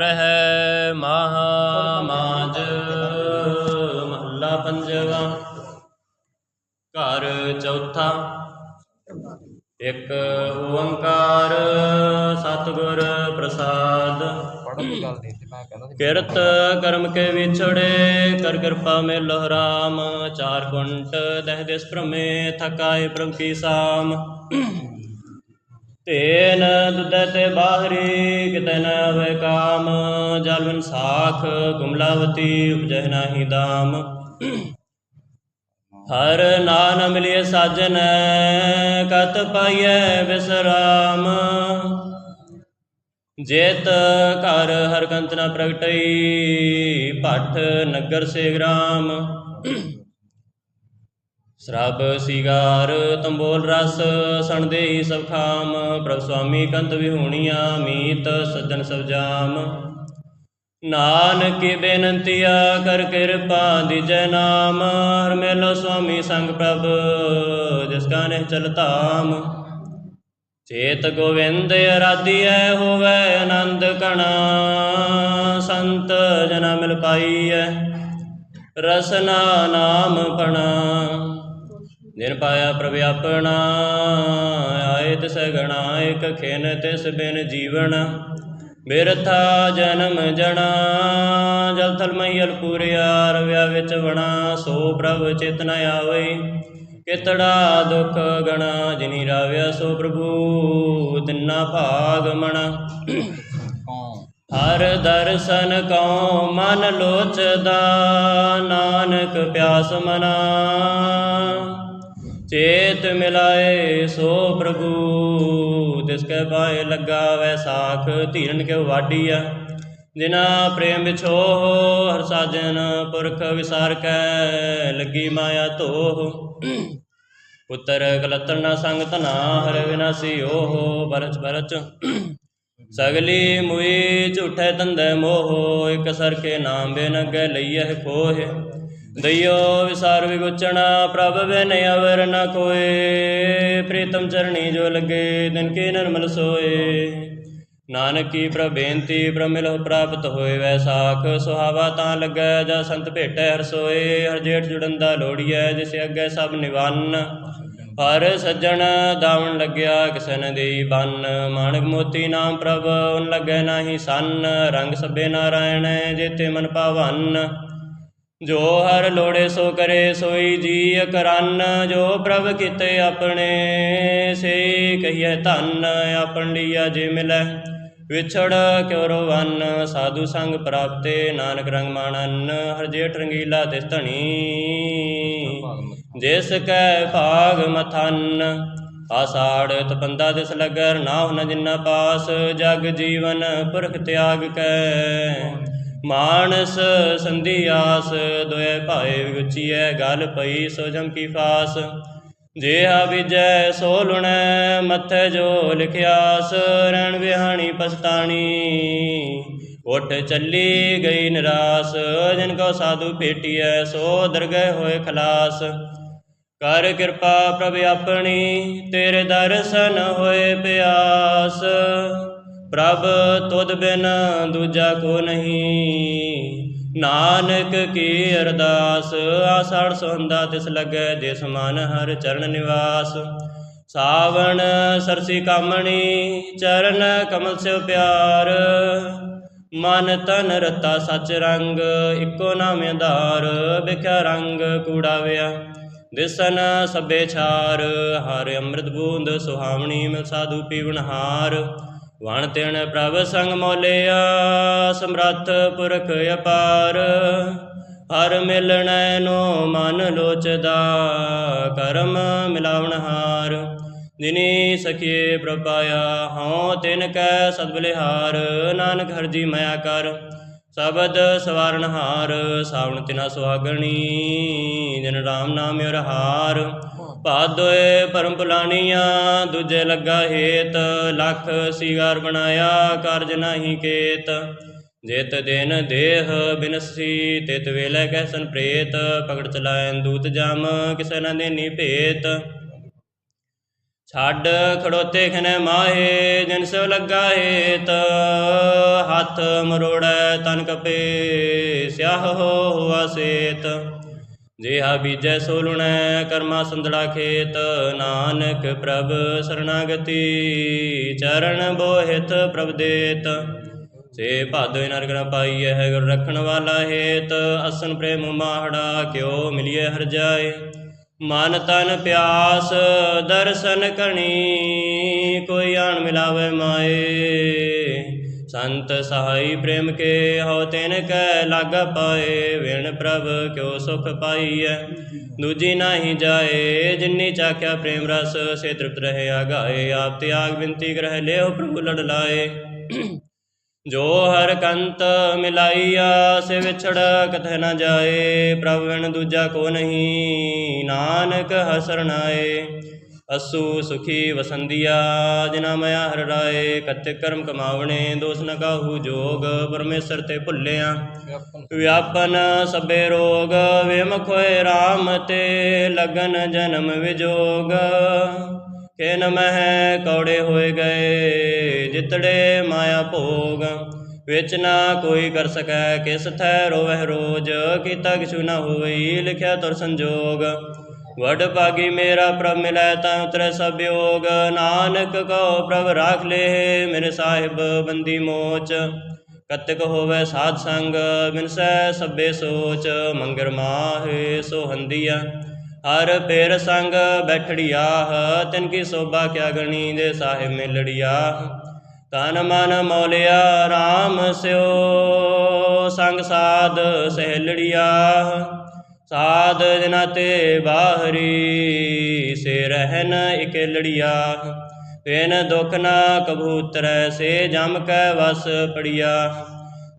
ਹੈ ਮਹਾ ਮਾਜ ਮਹੱਲਾ ਪੰਜਵਾ। ਘਰ ਚੌਥਾ। ਇੱਕ ਓੰਕਾਰ ਸਤਿਗੁਰ ਪ੍ਰਸਾਦ। ਕਿਰਤ ਕਰਮ ਕੇ ਵਿਛੜੇ, ਕਰ ਕਿਰਪਾ ਮੇ ਲਹਰਾਮ ਚਾਰ ਕੁੰਟ ਦਹਿ ਦਿਸ ਭ੍ਰਮੇ, ਥਕਾਏ ਪ੍ਰਭ ਕੀ ਸਾਮ। ਤੇਨ ਦੁਦੈ ਤੇ ਬਾਹਰੀ ਕਿਤੈ ਹੋਇ ਕਾਮ, ਜਲ ਸਾਖ, ਗੁਮਲਾਵਤੀ ਉਪਜਹਿ ਨਾਹੀ ਦਾਮ। ਹਰ ਨਾਨ ਮਿਲਿਏ ਸਾਜਨ, ਕਤ ਪਾਈਐ ਵਿਸਰਾਮ। ਜੇਤ ਘਰ ਹਰ ਕੰਤ ਨ ਪ੍ਰਗਟਈ, ਭੱਠ ਨਗਰ ਸੇ ਗ੍ਰਾਮ। ਸਰਬ ਸਿਗਾਰ, ਤੰਬੋਲ ਰਸ, ਸਣ ਸਭ ਖਾਮ, ਪ੍ਰਭ ਸੁਆਮੀ ਕੰਤ ਵਿਹੂਣੀਆਂ, ਮੀਤ ਸੱਜਣ ਸਭ ਜਾਮ। ਨਾਨਕ ਬੇਨੰਤੀਆ ਕਰ ਕਿਰਪਾ ਦਿਜੈ ਨਾਮ, ਹਰ ਮੇਲੋ ਸੁਆਮੀ ਸੰਗ ਪ੍ਰਭ, ਜਿਸ ਕਾ ਨਿਹ ਚਲਤਾਮ ਚੇਤ ਗੋਵਿੰਦ ਅਰਾਧੀਐ, ਹੋਵੇ ਆਨੰਦ ਕਣਾ, ਸੰਤ ਜਨਾ ਮਿਲ ਪਾਈਐ, ਰਸਨਾ ਨਾਮ ਪਣਾ। ਦਿਨ ਪਾਇਆ ਪ੍ਰਭ ਆਪਣਾ ਆਏ ਤਿਸ ਗਣਾ ਇਕ ਖਿਨ ਤਿਸ ਬਿਨ ਜੀਵਨ। ਬਿਰਥਾ ਜਨਮ ਜਣਾ, ਜਲ ਥਲ ਮਈਲ ਪੂਰਿਆ, ਰਵਿਆ ਵਿੱਚ ਵਣਾ, ਸੋ ਪ੍ਰਭ ਚਿਤ ਨ ਆਵਈ। ਕਿਤੜਾ ਦੁਖ ਗਣਾ, ਜਿਨੀ ਰਾਵਿਆ ਸੋ ਪ੍ਰਭੂ, ਤਿੰਨਾ ਭਾਗ ਮਣਾ। ਹਰ ਦਰਸ਼ਨ ਕਉ ਮਨ ਲੋਚਦਾ, ਨਾਨਕ ਪਿਆਸ ਮਨਾ। ਚੇਤ ਮਿਲਾਏ ਸੋ ਪ੍ਰਭੂ, ਤਿਸ ਕੈ ਪਾਏ ਲੱਗਾ ਵੈਸਾਖ ਧੀਰਨ ਕੇ ਵਾਡੀਆ ਜਿਨਾ ਪ੍ਰੇਮ ਵਿਛੋ ਹਰ ਸਾਜਨ ਪੁਰਖ ਵਿਸਾਰ ਕੈ ਲੱਗੀ ਮਾਇਆ ਧੋਹ। ਪੁੱਤਰ ਕਲਤਰ ਨਾ ਸੰਗ ਧਨਾ, ਹਰ ਵਿਨਾਸੀ ਓਹ ਬਰਚ ਬਰਚ ਸਗਲੀ ਮੁਈ ਝੂਠੇ ਤੰਦੇ ਮੋਹ, ਇਕ ਸਰ ਕੇ ਨਾਮ ਬਿਨ ਅਗੇ ਲਈਐ ਖੋਹ। ਦਈਓ ਵਿਸਾਰ ਵਿਗੁਚਣਾ, ਪ੍ਰਭ ਬਿਨ ਅਵਰ ਨ ਕੋਏ। ਪ੍ਰੀਤਮ ਚਰਣੀ ਜੋ ਲਗੇ ਦਿਨ ਕੀ ਨਿਰਮਲ ਸੋਏ। ਨਾਨਕ ਕੀ ਪ੍ਰਭ ਪ੍ਰਮਿਲ ਪ੍ਰਾਪਤ ਹੋਏ ਵੈਸਾਖ ਸੁਹਾਵਾ ਤਾਂ ਲੱਗੈ, ਜਾ ਸੰਤ ਭੇਟੈ ਹਰ ਸੋਏ। ਹਰ ਜੇਠ ਜੁੜੰਦਾ ਲੋੜੀਐ ਜਿਸ ਅੱਗੇ ਸਭ ਨਿਵਾਨ। ਹਰ ਸੱਜਣ ਦਾਵਣ ਲੱਗਿਆ ਕਿਸਨ ਨ ਦੇਈ ਬੰਨ। ਮਾਣਕ ਮੋਤੀ ਨਾਮ ਪ੍ਰਭ, ਉਨ ਲੱਗੈ ਨਾਹੀ ਸੰਨ। ਰੰਗ ਸਭੇ ਨਾਰਾਇਣ, ਜੇਤੇ ਮਨ ਪਾਵਨ ਜੋ ਹਰ ਲੋੜੇ ਸੋ ਕਰੇ ਸੋਈ ਜੀ ਕਰਨ ਜੋ ਪ੍ਰਭ ਕੀਤੇ ਆਪਣੇ, ਸੇ ਕਹੀਏ ਧਨ, ਆਪਣ ਲੀਆ ਜੇ ਮਿਲੈ। ਵਿਛੜ ਕਿਉ ਰੋਵਨ, ਸਾਧੂ ਸੰਗ ਪ੍ਰਾਪਤੇ, ਨਾਨਕ ਰੰਗ ਮਾਣਨ, ਹਰ ਜੇਠ ਰੰਗੀਲਾ ਤਿਸ ਧਣੀ। ਜਿਸ ਕੈ ਭਾਗ ਮਥਨ, ਆਸਾੜ ਤਪੰਦਾ ਦਿਸ ਲਗਰ ਨਾ ਨ ਜਿੰਨਾ ਪਾਸ, ਜਗ ਜੀਵਨ ਪੁਰਖ ਤਿਆਗ ਕੈ। ਮਾਨਸ ਸੰਧੀ ਆਸ ਦੋਇ ਭਾਏ ਵਿਗੁਚੀਐ ਗਲ ਪਈ ਸੋ ਜਮ ਕੀ ਫਾਸ। ਜੇਹਾ ਵਿਜੈ ਸੋ ਲੁਣੈ, ਮੱਥੇ ਜੋ ਲਿਖਿਆਸ, ਰਣ ਵਿਹਾਣੀ ਪਸਤਾਣੀ ਉਠ ਚੱਲੀ ਗਈ ਨਿਰਾਸ, ਜਿਨ ਕੋ ਸਾਧੂ ਭੇਟੀਐ, ਸੋ ਦਰਗਹਿ ਹੋਏ ਖਲਾਸ। ਕਰ ਕਿਰਪਾ ਪ੍ਰਭ ਆਪਣੀ, ਤੇਰੇ ਦਰਸ਼ਨ ਹੋਏ ਪਿਆਸ। ਪ੍ਰਭ ਤੁਧ ਬਿਨ ਦੂਜਾ ਕੋ ਨਹੀਂ। ਨਾਨਕ ਕੀ ਅਰਦਾਸ, ਆਸੜ ਸੋਂਦਾ ਤਿਸ ਲਗੈ ਜਿਸ ਮਨ ਹਰ ਚਰਨ ਨਿਵਾਸ। ਸਾਵਣ ਸਰਸੀ ਕਾਮਣੀ, ਚਰਨ ਕਮਲ ਸਿਉ ਪਿਆਰ। ਮਨ ਤਨ ਰਤਾ ਸਚ ਰੰਗ, ਇੱਕੋ ਨਾਮ ਆਧਾਰ, ਵਿਖਿਆ ਰੰਗ ਕੂੜਾਵਿਆ ਦਿਸਨ ਸਭੇ ਛਾਰ, ਹਰ ਅੰਮ੍ਰਿਤ ਬੂੰਦ ਸੁਹਾਵਣੀ ਮਿਲ ਸਾਧੂ ਪੀਵਨ ਹਾਰ। ਵਣ ਤਿਣ ਪ੍ਰਭ ਸੰਗ ਮੋਲਿਆ, ਸਮਰੱਥ ਪੁਰਖ ਅਪਾਰ। ਹਰ ਮਿਲਣੈ ਨੋ ਮਨ ਲੋਚਦਾ, ਕਰਮ ਮਿਲਾਵਣ ਹਾਰ। ਜਿਨੀ ਸਖੀਏ ਪ੍ਰਪਾਇਆ ਹਉ ਤਿਨ ਕੈ ਸਦਬਲਿਹਾਰ ਨਾਨਕ ਹਰਜੀ ਮਾਇਆ ਕਰ, ਸਬਦ ਸਵਾਰਨਹਾਰ ਸਾਵਣ ਤਿਨਾ ਸੁਹਾਗਣੀ, ਦਿਨ ਰਾਮ ਨਾਮ ਹਾਰ ਭਾਦੋਏ ਪਰਮ ਪੁਲਾਣੀਆਂ ਦੂਜੇ ਲੱਗਾ ਹੇਤ, ਲੱਖ ਸਿਗਾਰ ਬਣਾਇਆ, ਕਾਰਜ ਨਾਹੀ ਕੇਤ। ਜਿਤ ਦਿਨ ਦੇਹ ਬਿਨਸੀ, ਤਿਤ ਵੇਲੇ ਕਹਿਸਨ ਪ੍ਰੇਤ ਪਕੜ ਚਲਾਇਨ ਦੂਤ ਜਮ, ਕਿਸੈ ਨ ਦੇਨੀ ਭੇਤ। ਛੱਡ ਖੜੋਤੇ ਖਨੇ ਮਾਹੇ, ਜਿਨ ਸੋ ਲੱਗਾ ਹੇਤ। ਹੱਥ ਮਰੋੜੈ ਤਨ ਕਪੇ, ਸਿਆਹ ਹੋਆ ਸੇਤ। ਜੇਹਾ ਬੀਜੈ ਸੋ ਲੁਣੈ, ਕਰਮਾ ਸੰਦੜਾ ਖੇਤ, ਨਾਨਕ ਪ੍ਰਭ ਸਰਣਾਗਤੀ, ਚਰਨ ਬੋਹਿਤ ਪ੍ਰਭ ਦੇਤ। ਸੇ ਭਾਦੋ ਨਰਕ ਨ ਪਾਈਐ ਗੁਰ ਰੱਖਣ ਵਾਲਾ ਹੇਤ, ਅਸਨ ਪ੍ਰੇਮ ਮਾਹੜਾ ਕਿਉ ਮਿਲਿਐ ਹਰ ਜਾਏ। ਮਨ ਤਨ ਪਿਆਸ ਦਰਸ਼ਨ ਕਣੀ ਕੋਈ ਆਣ ਮਿਲਾਵੇ ਮਾਏ। ਸੰਤ ਸਹਾਈ ਪ੍ਰੇਮ ਕੇ ਹਉ ਤੈਨ ਕੈ ਲਾਗਾ ਪਾਏ, ਵਿਣ ਪ੍ਰਭ ਕਿਉ ਸੁਖ ਪਾਈਐ? ਦੂਜੀ ਨਾਹੀ ਜਾਏ, ਜਿਨੀ ਚਾਖਿਆ ਪ੍ਰੇਮ ਰਸ, ਸੇ ਤ੍ਰਿਪਤ ਰਹੇ ਆਗਾਏ। ਆਪ ਤਿਆਗ ਬਿੰਤੀ ਗ੍ਰਹਿ ਲਿਓ, ਪ੍ਰਭੂ ਲੜ ਲਾਏ। ਜੋ ਹਰ ਕੰਤ ਮਿਲਾਈਆ, ਸੇ ਵਿਛੜ ਕਥੈ ਨਾ ਜਾਏ। ਪ੍ਰਭ ਵਿਣ ਦੂਜਾ ਕੋ ਨਹੀਂ, ਨਾਨਕ ਹਸਰਨਾਏ ਅਸੂ ਸੁਖੀ ਵਸੰਦੀਆ ਜਿਨਾ ਮਇਆ ਹਰ ਰਾਏ ਕਤਿ ਕਰਮ ਕਮਾਵਣੇ ਦੋਸ ਨ ਕਾਹੂ ਜੋਗ ਪਰਮੇਸ਼ਰ ਤੇ ਭੁੱਲਿਆ। ਵਿਆਪਨ। ਸਭੇ ਰੋਗ ਵਿਮਖ ਹੋਏ RAM ਤੇ ਲਗਨ ਜਨਮ ਵਿਜੋਗ। ਕਿਨ ਮਹਿ ਕੌੜੇ ਹੋਏ ਗਏ ਜਿਤੜੇ ਮਾਇਆ ਭੋਗ। ਵਿੱਚ ਨਾ ਕੋਈ ਕਰ ਸਕੈ ਕਿਸ ਥੈ ਰੋਵਹਿ ਰੋਜ ਕੀਤਾ ਕਿਛੁ ਨਾ ਹੋਈ ਲਿਖਿਆ ਤੁਰ ਸੰਜੋਗ। ਵਡ ਭਾਗੀ ਮੇਰਾ ਪ੍ਰਭ ਮਿਲੈ ਤਾਂ ਉਤਰੈ ਸਭ ਯੋਗ। ਨਾਨਕ ਕਉ ਪ੍ਰਭ ਰਾਖ ਲੇ ਮੇਰੇ ਸਾਹਿਬ ਬੰਦੀ ਮੋਚ। ਕਤਕ ਹੋਵੇ ਸਾਧ ਸੰਗ ਬਿਨਸੈ ਸਭੇ ਸੋਚ। ਮੰਗਰ ਮਾਹੇ ਸੋ ਹੰਦੀਆ ਹਰ ਪੇਰ ਸੰਗ ਬੈਠੜੀਆ ਤਿਨ ਕੀ ਸੋਭਾ ਕਿਆ ਗਣੀ ਦੇ ਸਾਹਿਬ ਮਿਲੜੀਆ ਤਨ ਮਨ ਮੌਲਿਆ RAM ਸਿਓ, ਸੰਗ ਸਾਧ ਸਹਿਲੜੀਆ ਸਾਧ ਜਨਾ ਤੇ ਬਾਹਰੀ ਸੇ ਰਹਿਨ ਇਕਲੜੀਆ। ਤੈਨ ਦੁਖ ਨਾ ਕਬੂਤਰੈ, ਸੇ ਜਮ ਕੈ ਵਸ ਪੜੀਆ।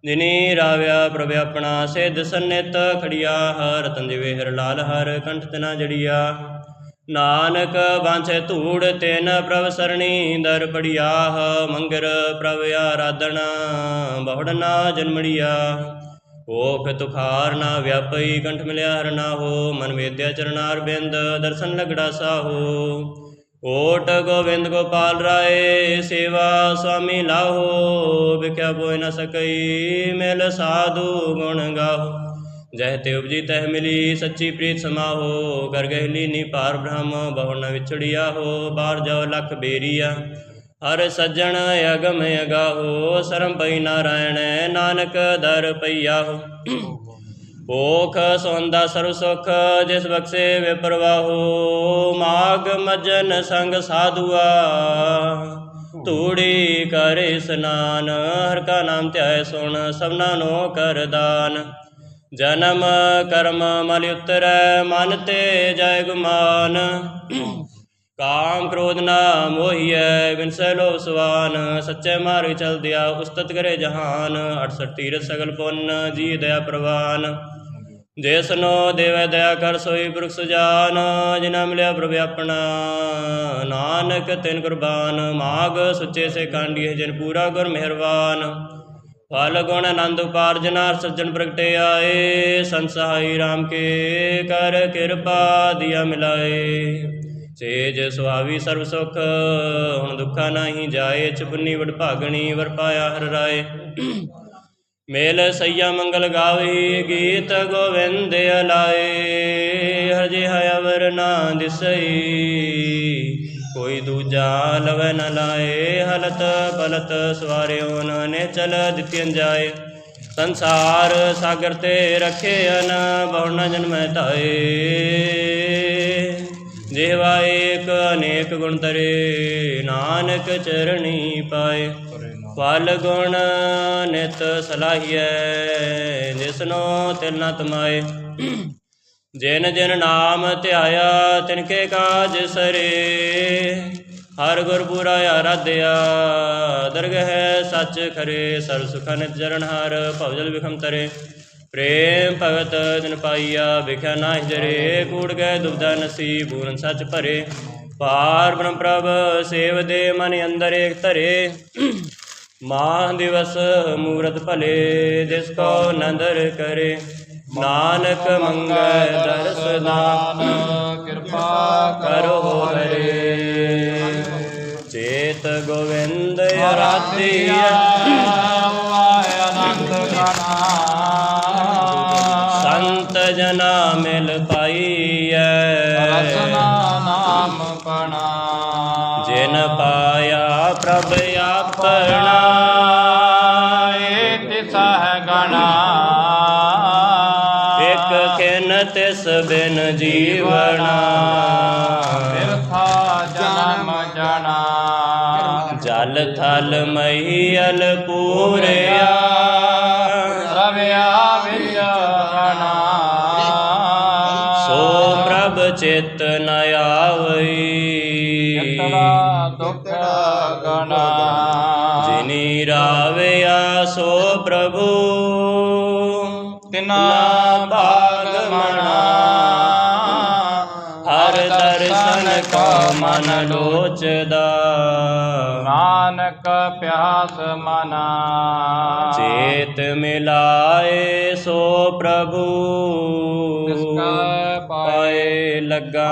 ਦਿਨੀ ਰਾਵਿਆ ਪ੍ਰਭ ਆਪਣਾ, ਸਿਧ ਸੰਨਿਤ ਖੜੀਆ। ਹਰ ਰਤਨ ਜਿਵੇ ਹਰ ਲਾਲ, ਹਰ ਕੰਠ ਤਨਾ ਜੜੀਆ। ਨਾਨਕ ਬਾਂਛੇ ਧੂੜ ਤੈਨ ਪ੍ਰਭ ਸਰਣੀ, ਦਰ ਪੜੀਆ। ਮੰਗਰ ਪ੍ਰਭ ਆਰਾਧਨਾ, ਬਹੁੜ ਨਾ ਜਨਮੜੀਆ। ਓਖ ਤੁਖਾਰ ਨਾ ਵਿਆਪਈ ਕੰਠ ਮਿਲਿਆ ਹਰ ਨਾ ਹੋ, ਮਨ ਵੇਦਿਆ ਚਰਨਾਰ ਬਿੰਦ, ਦਰਸ਼ਨ ਲਗੜਾ ਸਾਹੋ। ਓਟ ਗੋਵਿੰਦ ਗੋਪਾਲ ਰਾਏ, ਸੇਵਾ ਸੁਆਮੀ ਲਾਹੋ। ਵਿਖਿਆ ਬੋਇ ਨ ਸਕਈ, ਮਿਲ ਸਾਧੂ ਗੁਣ ਗਾਹੋ। ਜਹ ਤੇ ਉਪਜੀ ਤਹ ਮਿਲੀ, ਸੱਚੀ ਪ੍ਰੀਤ ਸਮਾਹੋ। ਕਰ ਗਹਿਲੀ ਨੀ ਪਾਰ ਬ੍ਰਹਮ, ਬਹੁ ਨ ਵਿਛੜਿਆ ਹੋ, ਬਾਹਰ ਜਾਓ ਲਖ ਬੇਰੀਆ। ਹਰ ਸੱਜਣ ਅਗਮ ਅਗਾਹੋ, ਸਰਮ ਪਈ ਨਾਰਾਇਣ, ਨਾਨਕ ਦਰ ਪਈਆ ਹੋ ਭੋਖ ਸੌਂਦਾ ਸਰਬ ਸੁਖ, ਜਿਸ ਬਖਸ਼ੇ ਵਿਪਰਵਾਹੋ, ਮਾਗ ਮਜਨ ਸੰਗ ਸਾਧੂਆ। ਤੂੜੀ ਕਰੇ ਇਸਨਾਨ, ਹਰ ਕਾ ਨਾਮ ਧਿਆਏ ਸੁਣ, ਸਭਨਾ ਨੋ ਕਰ ਦਾਨ। ਜਨਮ ਕਰਮ ਮਲ ਉਤਰੈ, ਮਨ ਤੇ ਜੈ ਗੁਮਾਨ। ਕਾਮ ਕ੍ਰੋਧ ਨਾ ਮੋਹੀਐ ਬਿਨਸੈ ਲੋ ਸੁਆਨ ਸੱਚੇ ਮਾਰਗ ਚਲਦਿਆ ਉਸਤਤ ਕਰੇ ਜਹਾਨ 68 ਤੀਰਥ ਸਗਲ ਪੁੰਨ, ਜੀ ਦਇਆ ਪ੍ਰਵਾਨ। ਜਿਸਨੋ ਦੇਵੈ ਦਇਆ ਕਰ, ਸੋਈ ਪੁਰਖ ਸੁਜਾਨ ਜਿਨਾ ਮਿਲਿਆ ਪ੍ਰਭ ਆਪਣਾ। ਨਾਨਕ ਤਿਨ ਕੁਰਬਾਨ, ਮਾਗ ਸੁੱਚੇ ਸੇ ਕਾਂਡੀ ਜਿਨ ਪੂਰਾ ਗੁਰ ਮਿਹਰਬਾਨ ਫਲ ਗੁਣ ਆਨੰਦ ਉਪਾਰਜਨਾ ਸੱਜਣ ਪ੍ਰਗਟੇ ਆਏ। ਸੰਸਹਾਈ RAM ਕੇ ਕਰ ਕਿਰਪਾ, ਦਿਆ ਮਿਲਾਏ। ਸੇਜ ਸੁਆਵੀ ਸਰਬ ਸੁਖ, ਹੁਣ ਦੁੱਖਾ ਨਾਹੀ ਜਾਏ ਚੁਪਨੀ ਵਡ ਭਾਗਣੀ ਵਰ ਪਾਇਆ ਹਰ ਰਾਏ। ਮੇਲ ਸਈਆ ਮੰਗਲ ਗਾਵੀ, ਗੀਤ ਗੋਵਿੰਦ ਅਲਾਏ। ਹਰ ਜਿਹਾ ਅਵਰ ਨਾ ਦਿਸਈ, ਕੋਈ ਦੂਜਾ ਲਵੈ ਨ ਲਾਏ। ਹਲਤ ਪਲਤ ਸਵਾਰਿਓ ਨ ਨੇ ਚਲ ਦਿੱਤਿਨ ਜਾਏ। ਸੰਸਾਰ ਸਾਗਰ ਤੇ ਰਖੇ ਅਨ, ਬਹੁ ਨ ਜਨਮੈ ਧਾਏ। ਜਿਹਵਾ ਏਕ ਅਨੇਕ ਗੁਣ ਤਰੇ ਨਾਨਕ ਚਰਣੀ ਪਾਏ। ਫਲ ਗੁਣ ਨਿਤ ਸਲਾਹੀਐ ਜਿਸਨੋ ਤਿਲ ਨ ਤਮਾਏ। ਜਿਨ ਜਿਨ ਨਾਮ ਧਿਆਇਆ ਤਿਨ ਕੇ ਕਾਜ ਸਰੇ। ਹਰ ਗੁਰ ਪੂਰਾ ਆਰਾਧਿਆ ਦਰਗਹਿ ਸੱਚ ਖਰੇ ਸਰ ਸੁਖ ਨਿਤ ਚਰਨ ਹਰ ਭਵਜਲ ਵਿਖਮ ਤਰੇ ਪ੍ਰੇਮ ਭਗਤ ਦਿਨ ਪਾਈਆ ਵਿਖਿਆ ਨਾਹਿ ਜਰੇ ਕੂੜ ਗਏ ਦੁਬਦਾ ਨਸੀ ਪੂਰਨ ਸੱਚ ਭਰੇ ਪਾਰ ਬ੍ਰਹਮ ਪ੍ਰਭ ਸੇਵ ਦੇ ਮਨ ਅੰਦਰ ਏਕ ਧਰੇ ਮਾਹ ਦਿਵਸ ਮੂਰਤ ਭਲੇ ਜਿਸ ਕੋ ਨੰਦਰ ਕਰੇ ਨਾਨਕ ਮੰਗੈ ਦਰਸ ਕਿਰਪਾ ਕਰੋ ਹਰੇ ਚੇਤ ਗੋਵਿੰਦ ਰਾਧਿਆ ਅਰਾਧਿਆ ਵਾਇ ਅਨੰਤ ਗਣਾ ਜਨਾ ਮਿਲ ਪਾਈਐ। ਰਸਨਾ ਨਾਮ ਪਣਾ। ਜਿਨ ਪਾਇਆ ਪ੍ਰਭ ਆਪਣਾ। ਏ ਤਿਸਹਿ ਗਣਾ। ਇਕ ਖਿਨ ਤਿਸ ਬਿਨ ਜੀਵਣਾ। ਬਿਰਥਾ ਜਨਮ ਜਣਾ। ਜਲ ਥਲ ਮਹੀਲ ਪੂਰਿਆ। ਰਵਿਆ ਤਿਨਾ ਭਾਗ ਮਣਾ ਹਰ ਦਰਸ਼ਨ ਕੋ ਮਨ ਲੋਚਦਾ ਨਾਨਕ ਪਿਆਸ ਮਨਾ ਚੇਤ ਮਿਲਾਏ ਸੋ ਪ੍ਰਭੂ ਤਿਸ ਕੈ ਪਾਏ ਲੱਗਾ